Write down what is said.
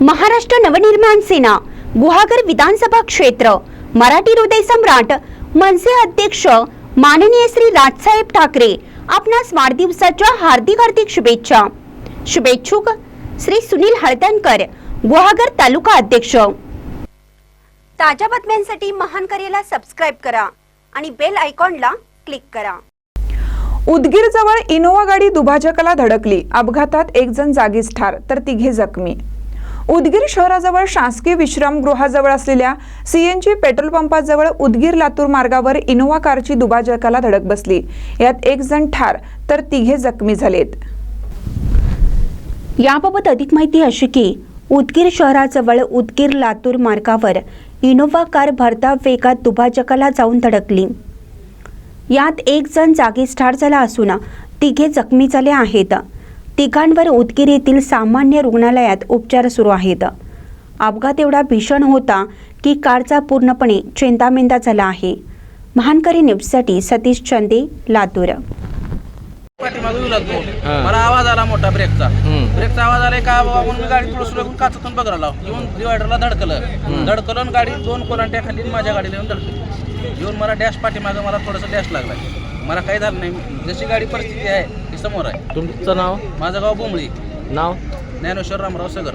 महाराष्ट्र नवनिर्माण सेना गुहागर विधानसभा क्षेत्र मराठी हृदय सम्राट मनसे अध्यक्ष माननीय श्री राजसाहेब ठाकरे आपणास वाढदिवसाच्या हार्दिक हार्दिक शुभेच्छा. शुभेच्छुक श्री सुनील हळदणकर गुहागर तालुका अध्यक्ष. ताज्या बातम्यांसाठी महान करेला सबस्क्राईब करा आणि बेल आयकॉनला क्लिक करा. उदगीरजवळ इनोवा गाडी दुभाजकाला धडकली. अपघातात एक जण जागीच ठार तर तिघे जखमी. उदगीर शहराजवळ शासकीय विश्रामगृहाजवळ असलेल्या सीएनजी पेट्रोल पंपाजवळ उदगीर लातूर मार्गावर इनोवा कारची दुभाजकाला धडक बसली. यात एक जण ठार तर तिघे जखमी झालेत. याबाबत अधिक माहिती अशी की उदगीर शहराजवळ उदगीर लातूर मार्गावर इनोव्हा कार भरधाव वेगात दुभाजकाला जाऊन धडकली. यात एक जण जागीच ठार झाला असून तिघे जखमी झाले आहेत. तिघांवर उदगीर येथील सामान्य रुग्णालयात उपचार सुरू आहेत. अपघात एवढा भीषण होता की कारचा पूर्णपणे चेंदामेंदा झाला आहे. महानकरी न्यूजसाठी सतीश चंदे लातूर. पाठीमागे लागलो. हा. मला आवाज आला मोठा ब्रेकचा. ब्रेकचा आवाज आलाय का बाबा म्हणून मी गाडी थोडं सुरू काचातून बघायला लाव येऊन डिवायडरला धडकलं. धडकलं आणि गाडी दोन कोलांट्या खाली माझ्या गाडीला येऊन धडकली. येऊन मला डॅश पाठीमागं मला थोडंसं डॅश लागलाय. मला काही झालं नाही. जशी गाडी परिस्थिती आहे समोर आहे. तुमचं नाव? माझं गाव बोंबळी नाव? ज्ञानेश्वर रामराव सगर.